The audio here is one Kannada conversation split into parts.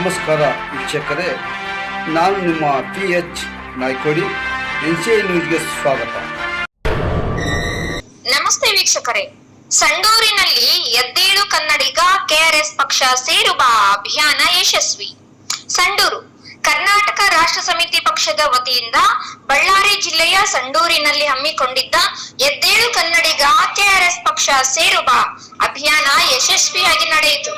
ನಮಸ್ಕಾರ ವೀಕ್ಷಕರೇ, ನಾನು ನಿಮ್ಮ P H Naikodi, N C I ನ್ಯೂಸ್ಗೆ ಸ್ವಾಗತ. ನಮಸ್ತೆ ವೀಕ್ಷಕರೇ, ಸಂಡೂರಿನಲ್ಲಿ ಎದ್ದೇಳು ಕನ್ನಡಿಗ ಕೆಆರ್ಎಸ್ ಪಕ್ಷ ಸೇರುವ ಅಭಿಯಾನ ಯಶಸ್ವಿ. ಸಂಡೂರು ಕರ್ನಾಟಕ ರಾಷ್ಟ್ರ ಸಮಿತಿ ಪಕ್ಷದ ವತಿಯಿಂದ ಬಳ್ಳಾರಿ ಜಿಲ್ಲೆಯ ಸಂಡೂರಿನಲ್ಲಿ ಹಮ್ಮಿಕೊಂಡಿದ್ದ ಎದ್ದೇಳು ಕನ್ನಡಿಗ ಕೆಆರ್ಎಸ್ ಪಕ್ಷ ಸೇರುವ ಅಭಿಯಾನ ಯಶಸ್ವಿಯಾಗಿ ನಡೆಯಿತು.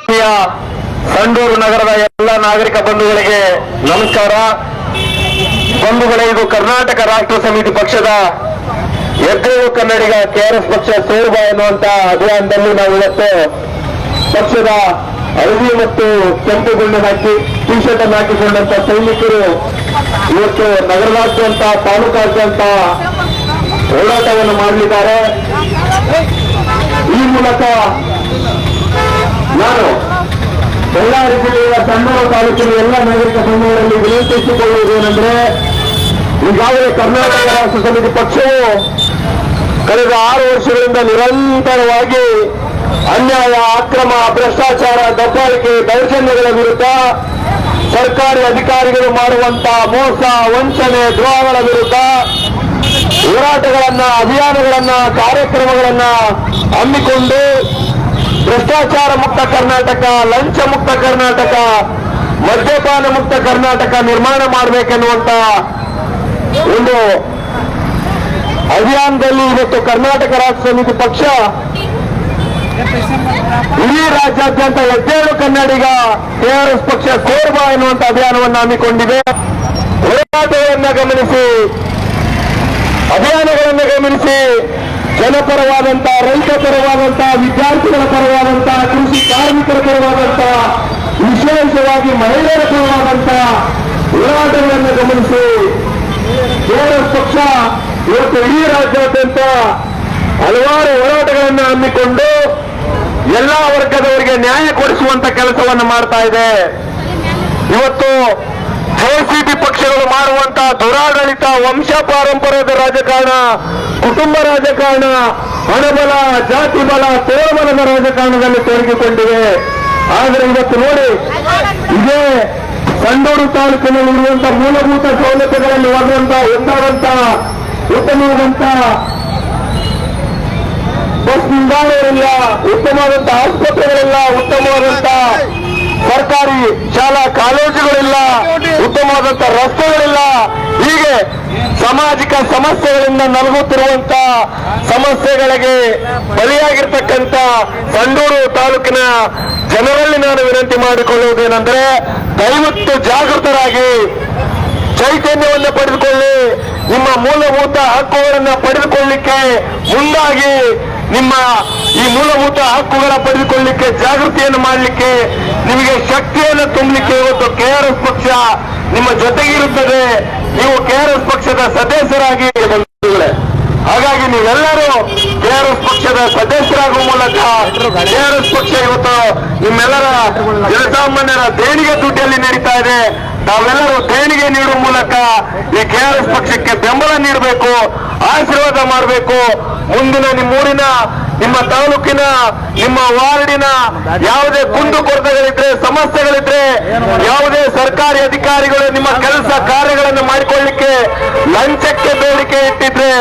ಸಂಡೂರು ನಗರದ ಎಲ್ಲ ನಾಗರಿಕ ಬಂಧುಗಳಿಗೆ ನಮಸ್ಕಾರ. ಬಂಧುಗಳೇ, ಇದು ಕರ್ನಾಟಕ ರಾಷ್ಟ್ರ ಸಮಿತಿ ಪಕ್ಷದ ಎದ್ದೇಳು ಕನ್ನಡಿಗ ಕೆಆರ್ಎಸ್ ಪಕ್ಷ ಸೇರುವ ಎನ್ನುವಂತ ಅಭಿಯಾನದಲ್ಲಿ ನಾವು ಇವತ್ತು ಪಕ್ಷದ ಹಳದಿ ಮತ್ತು ಕೆಂಪು ಗುಂಡು ಹಾಕಿ ಟಿ ಶರ್ಟ್ ಅನ್ನು ಹಾಕಿಕೊಂಡಂತ ಸೈನಿಕರು ಇವತ್ತು ನಗರದಾದ್ಯಂತ, ತಾಲೂಕಾದ್ಯಂತ ಹೋರಾಟವನ್ನು ಮಾಡಲಿದ್ದಾರೆ. ಈ ಮೂಲಕ ನಾನು ಬಳ್ಳಾರಿ ಜಿಲ್ಲೆಯ ತಮ್ಮ ತಾಲೂಕಿನ ಎಲ್ಲ ನಾಗರಿಕ ಬಂಧುಗಳಲ್ಲಿ ವಿನಂತಿಸಿಕೊಳ್ಳುವುದೇನೆಂದ್ರೆ ಈಗಾಗಲೇ ಕರ್ನಾಟಕ ರಾಷ್ಟ್ರ ಸಮಿತಿ ಪಕ್ಷವು ಕಳೆದ ಆರು ವರ್ಷಗಳಿಂದ ನಿರಂತರವಾಗಿ ಅನ್ಯಾಯ, ಅಕ್ರಮ, ಭ್ರಷ್ಟಾಚಾರ, ದಬ್ಬಾಳಿಕೆ, ದೌರ್ಜನ್ಯಗಳ ವಿರುದ್ಧ ಸರ್ಕಾರಿ ಅಧಿಕಾರಿಗಳು ಮಾಡುವಂತಹ ಮೋಸ, ವಂಚನೆ, ದ್ರೋಹಗಳ ವಿರುದ್ಧ ಹೋರಾಟಗಳನ್ನ, ಅಭಿಯಾನಗಳನ್ನ, ಕಾರ್ಯಕ್ರಮಗಳನ್ನ ಹಮ್ಮಿಕೊಂಡು ಭ್ರಷ್ಟಾಚಾರ ಮುಕ್ತ ಕರ್ನಾಟಕ, ಲಂಚ ಮುಕ್ತ ಕರ್ನಾಟಕ, ಮದ್ಯಪಾನ ಮುಕ್ತ ಕರ್ನಾಟಕ ನಿರ್ಮಾಣ ಮಾಡಬೇಕೆನ್ನುವಂತ ಒಂದು ಅಭಿಯಾನದಲ್ಲಿ ಇವತ್ತು ಕರ್ನಾಟಕ ರಾಷ್ಟ್ರ ಸಮಿತಿ ಪಕ್ಷ ಇಡೀ ರಾಜ್ಯಾದ್ಯಂತ ಎದ್ದೇಳು ಕನ್ನಡಿಗ ಕೆಆರ್ಎಸ್ ಪಕ್ಷ ಸೇರ್ಬ ಎನ್ನುವಂತ ಅಭಿಯಾನವನ್ನು ಹಮ್ಮಿಕೊಂಡಿದೆ. ಹೋರಾಟವನ್ನು ಗಮನಿಸಿ, ಅಭಿಯಾನಗಳನ್ನು ಗಮನಿಸಿ, ಜನಪರವಾದಂತ, ರೈತ ಪರವಾದಂತ, ವಿದ್ಯಾರ್ಥಿಗಳ ಪರವಾದಂತ, ಕೃಷಿ ಕಾರ್ಮಿಕರ ಪರವಾದಂತ, ವಿಶೇಷವಾಗಿ ಮಹಿಳೆಯರ ಪರವಾದಂತ ಹೋರಾಟಗಳನ್ನು ಗಮನಿಸಿ ಕೆಆರ್ಎಸ್ ಪಕ್ಷ ಇವತ್ತು ಇಡೀ ರಾಜ್ಯಾದ್ಯಂತ ಹಲವಾರು ಹೋರಾಟಗಳನ್ನು ಹಮ್ಮಿಕೊಂಡು ಎಲ್ಲಾ ವರ್ಗದವರಿಗೆ ನ್ಯಾಯ ಕೊಡಿಸುವಂತ ಕೆಲಸವನ್ನು ಮಾಡ್ತಾ ಇದೆ. ಇವತ್ತು ಜೆಸಿಬಿ ಪಕ್ಷಗಳು ಮಾಡುವಂತ ದುರಾಡಳಿತ ವಂಶ ಪಾರಂಪರ್ಯದ ರಾಜಕಾರಣ, ಕುಟುಂಬ ರಾಜಕಾರಣ, ಹಣಬಲ ಜಾತಿ ಬಲ ತೋಳಬಲದ ರಾಜಕಾರಣದಲ್ಲಿ ತೊಡಗಿಕೊಂಡಿವೆ. ಆದರೆ ಇವತ್ತು ನೋಡಿ, ಇದೇ ಸಂಡೂರು ತಾಲೂಕಿನಲ್ಲಿ ಇರುವಂತಹ ಮೂಲಭೂತ ಸೌಲಭ್ಯಗಳಲ್ಲಿ ಒಂದಂತ ಉತ್ತಮವಾದಂತಹ ಉತ್ತಮವಾದಂತ ಬಸ್ ನಿಲ್ದಾಣಗಳಿಲ್ಲ ಉತ್ತಮವಾದಂತಹ ಆಸ್ಪತ್ರೆಗಳಿಲ್ಲ ಉತ್ತಮವಾದಂತಹ ಸರ್ಕಾರಿ ಶಾಲಾ ಕಾಲೇಜುಗಳಿಲ್ಲ ಉತ್ತಮವಾದಂತಹ ರಸ್ತೆಗಳಿಲ್ಲ ಹೀಗೆ ಸಾಮಾಜಿಕ ಸಮಸ್ಯೆಗಳಿಂದ ನಲಗುತ್ತಿರುವಂತ ಸಮಸ್ಯೆಗಳಿಗೆ ಬಲಿಯಾಗಿರ್ತಕ್ಕಂಥ ಸಂಡೂರು ತಾಲೂಕಿನ ಜನರಲ್ಲಿ ನಾನು ವಿನಂತಿ ಮಾಡಿಕೊಳ್ಳುವುದೇನೆಂದರೆ ದಯವಿಟ್ಟು ಜಾಗೃತರಾಗಿ ಚೈತನ್ಯವನ್ನು ಪಡೆದುಕೊಳ್ಳಿ, ನಿಮ್ಮ ಮೂಲಭೂತ ಹಕ್ಕುಗಳನ್ನು ಪಡೆದುಕೊಳ್ಳಿಕ್ಕೆ ಮುಂದಾಗಿ ನಿಮ್ಮ ಈ ಮೂಲಭೂತ ಹಕ್ಕುಗಳ ಪಡೆದುಕೊಳ್ಳಲಿಕ್ಕೆ ಜಾಗೃತಿಯನ್ನು ಮಾಡಲಿಕ್ಕೆ, ನಿಮಗೆ ಶಕ್ತಿಯನ್ನು ತುಂಬಲಿಕ್ಕೆ ಇವತ್ತು ಕೆಆರ್ಎಸ್ ಪಕ್ಷ ನಿಮ್ಮ ಜೊತೆಗಿರುತ್ತದೆ ನೀವು ಕೆಆರ್ಎಸ್ ಪಕ್ಷದ ಸದಸ್ಯರಾಗಿ. ಹಾಗಾಗಿ ನೀವೆಲ್ಲರೂ ಕೆಆರ್ಎಸ್ ಪಕ್ಷದ ಸದಸ್ಯರಾಗುವ ಮೂಲಕ ಕೆಆರ್ಎಸ್ ಪಕ್ಷ ಇವತ್ತು ನಿಮ್ಮೆಲ್ಲರ ಜನಸಾಮಾನ್ಯರ ದೇಣಿಗೆ ದುಡ್ಡಲ್ಲಿ ನಡೀತಾ ಇದೆ ತಾವೆಲ್ಲರೂ ದೇಣಿಗೆ ನೀಡುವ ಮೂಲಕ ಈ ಕೆಆರ್ಎಸ್ ಪಕ್ಷಕ್ಕೆ ಬೆಂಬಲ ನೀಡಬೇಕು, ಆಶೀರ್ವಾದ ಮಾಡಬೇಕು. ಮುಂದಿನ ನಿಮ್ಮೂರಿನ ನಿಮ್ಮ ತಾಲೂಕಿನ, ನಿಮ್ಮ ವಾರ್ಡಿನ ಯಾವುದೇ ಕುಂದು ಕೊರತೆಗಳಿದ್ರೆ, ಸಮಸ್ಯೆಗಳಿದ್ರೆ, ಯಾವುದೇ ಸರ್ಕಾರಿ ಅಧಿಕಾರಿಗಳು ನಿಮ್ಮ ಕೆಲಸ ಕಾರ್ಯಗಳನ್ನು ಮಾಡಿಕೊಳ್ಳಿಕ್ಕೆ, ಲಂಚಕ್ಕೆ ಬೇಡಿಕೆ ಇಟ್ಟಿದ್ರೆ,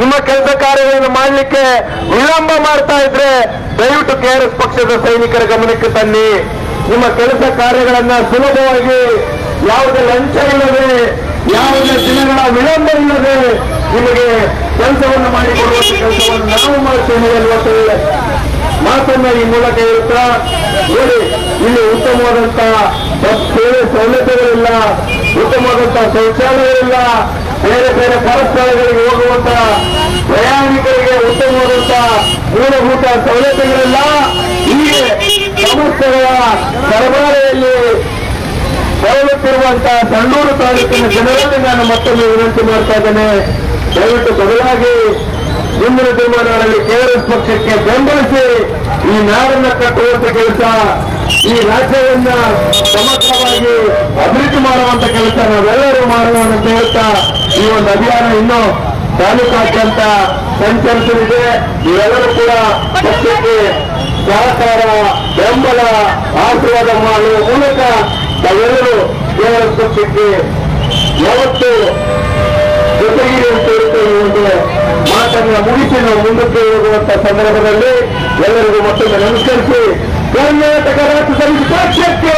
ನಿಮ್ಮ ಕೆಲಸ ಕಾರ್ಯಗಳನ್ನು ಮಾಡಲಿಕ್ಕೆ ವಿಳಂಬ ಮಾಡ್ತಾ ಇದ್ರೆ, ದಯವಿಟ್ಟು ಕೆಆರ್ಎಸ್ ಪಕ್ಷದ ಸೈನಿಕರ ಗಮನಕ್ಕೆ ತನ್ನಿ. ನಿಮ್ಮ ಕೆಲಸ ಕಾರ್ಯಗಳನ್ನ ಸುಲಭವಾಗಿ ಯಾವುದೇ ಲಂಚ ಇಲ್ಲದೆ ಯಾವುದೇ ದಿನಗಳ ವಿಳಂಬ ಇಲ್ಲದೆ ನಿಮಗೆ ಕೆಲಸವನ್ನು ಮಾಡಿಕೊಡುವಂತ ಕೆಲಸವನ್ನು ನಾವು ಮಾಡ್ತೇವೆ ಎನ್ನುವಂತ ಮಾತನ್ನ ಈ ಮೂಲಕ ಇರುತ್ತಾ ಹೇಳಿ ಇಲ್ಲಿ ಉತ್ತಮವಾದಂತಹ ಸೇವೆ ಸೌಲಭ್ಯಗಳಿಲ್ಲ ಉತ್ತಮವಾದಂತಹ ಶೌಚಾಲಯಗಳಿಲ್ಲ, ಬೇರೆ ಬೇರೆ ಪರಸ್ಥಳಗಳಿಗೆ ಹೋಗುವಂತ ಪ್ರಯಾಣಿಕರಿಗೆ ಉತ್ತಮವಾದಂತಹ ಮೂಲಭೂತ ಸೌಲಭ್ಯಗಳಿಲ್ಲ ಹೀಗೆ ಸಮಸ್ಯೆಗಳ ಸರಬರಾಜಲ್ಲಿ ಬರಲುತ್ತಿರುವಂತಹ ಸಂಡೂರು ತಾಲೂಕಿನ ಜನರಲ್ಲಿ ನಾನು ಮತ್ತೊಮ್ಮೆ ವಿನಂತಿ ಮಾಡ್ತಾ ಇದ್ದೇನೆ. ದಯವಿಟ್ಟು ಬದಲಾಗಿ ಮುಂದಿನ ತೀರ್ಮಾನಗಳಲ್ಲಿ ಕೆಆರ್ಎಸ್ ಪಕ್ಷಕ್ಕೆ ಬೆಂಬಲಿಸಿ ಈ ನಾಡನ್ನ ಕಟ್ಟುವಂತ ಕೆಲಸ, ಈ ರಾಜ್ಯವನ್ನ ಸಮಗ್ರವಾಗಿ ಅಭಿವೃದ್ಧಿ ಮಾಡುವಂತ ಕೆಲಸ ನಾವೆಲ್ಲರೂ ಮಾಡೋಣ ಅಂತ ಹೇಳ್ತಾ ಈ ಒಂದು ಅಭಿಯಾನ ಇನ್ನು ತಾಲೂಕಾದ್ಯಂತ ಸಂಚರಿಸಲಿದೆ. ಇವೆಲ್ಲರೂ ಕೂಡ ಪಕ್ಷಕ್ಕೆ ಸಹಕಾರ, ಬೆಂಬಲ, ಆಶೀರ್ವಾದ ಮಾಡುವ ಮೂಲಕ ತಾವೆಲ್ಲರೂ ಕೆಆರ್ಎಸ್ ಪಕ್ಷಕ್ಕೆ ಯಾವತ್ತು ಜೊತೆಗೆ ಅಂತ ಒಂದು ಮಾತನ್ನ ಮುಗಿಸಿ ನಾವು ಮುಂದಕ್ಕೆ ಹೋಗುವಂತ ಸಂದರ್ಭದಲ್ಲಿ ಎಲ್ಲರಿಗೂ ಮತ್ತೊಮ್ಮೆ ನಮಸ್ಕರಿಸಿ ಕರ್ನಾಟಕ ರಾಜ್ಯ ಪಕ್ಷಕ್ಕೆ.